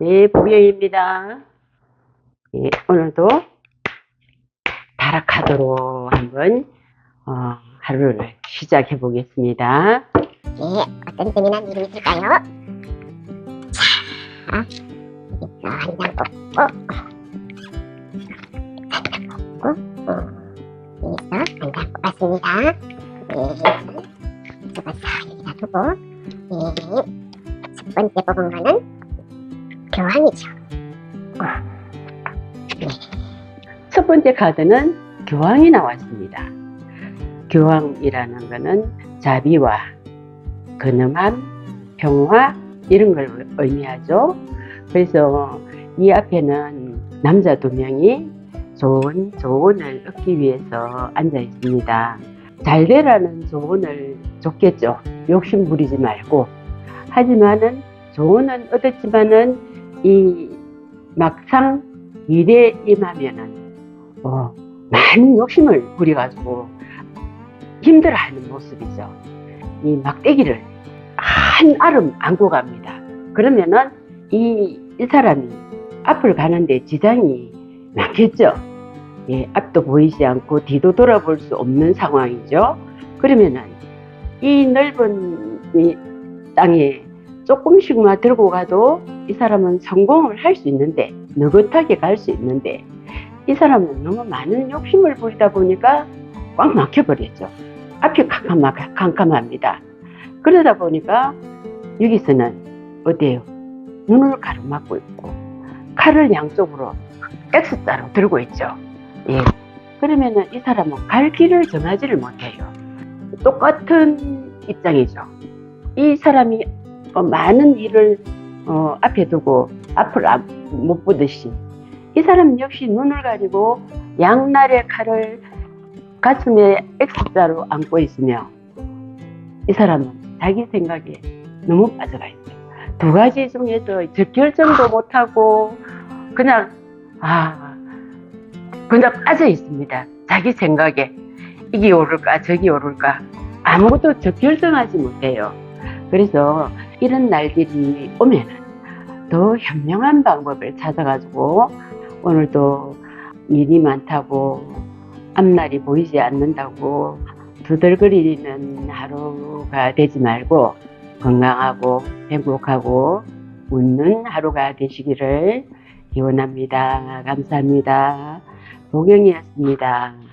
네, 보경입니다. 예, 오늘도 타락하도록 한번 어, 하루를 시작해 보겠습니다. 예, 어떤 재미난 일이 있을까요? 자, 여기서 한장 뽑고, 뽑고, 어, 여기서 한장 뽑았습니다. 예, 접어서 여기다 두고, 예, 첫 번째 뽑은 거는 교황이죠. 첫 번째 카드는 교황이 나왔습니다. 교황이라는 것은 자비와 근엄함, 평화 이런 걸 의미하죠. 그래서 이 앞에는 남자 두 명이 좋은 조언을 얻기 위해서 앉아 있습니다. 잘 되라는 조언을 줬겠죠. 욕심 부리지 말고. 하지만은 조언은 얻었지만은 이 막상 미래에 임하면은 어, 많은 욕심을 부려가지고 힘들어하는 모습이죠. 이 막대기를 한 알음 안고 갑니다. 그러면은 이, 이 사람이 앞을 가는데 지장이 많겠죠. 예, 앞도 보이지 않고 뒤도 돌아볼 수 없는 상황이죠. 그러면은 이 넓은 이 땅에 조금씩만 들고 가도 이 사람은 성공을 할 수 있는데 느긋하게 갈 수 있는데 이 사람은 너무 많은 욕심을 부리다 보니까 꽉 막혀버렸죠. 앞이 캄캄합니다. 그러다 보니까 여기서는 어때요? 눈을 가로막고 있고 칼을 양쪽으로 X자로 들고 있죠. 예. 그러면은 이 사람은 갈 길을 정하지를 못해요. 똑같은 입장이죠. 이 사람이 어, 많은 일을 어, 앞에 두고 앞을 안- 못 보듯이 이 사람은 역시 눈을 가리고 양날의 칼을 가슴에 X자로 안고 있으며 이 사람은 자기 생각에 너무 빠져가 있어요. 두 가지 중에서 저 결정도 못하고 그냥 아 그냥 빠져 있습니다. 자기 생각에 이게 오를까 저기 오를까 아무것도 저 결정하지 못해요. 그래서 이런 날들이 오면은 더 현명한 방법을 찾아가지고 오늘도 일이 많다고 앞날이 보이지 않는다고 두들거리는 하루가 되지 말고 건강하고 행복하고 웃는 하루가 되시기를 기원합니다. 감사합니다. 보경이었습니다.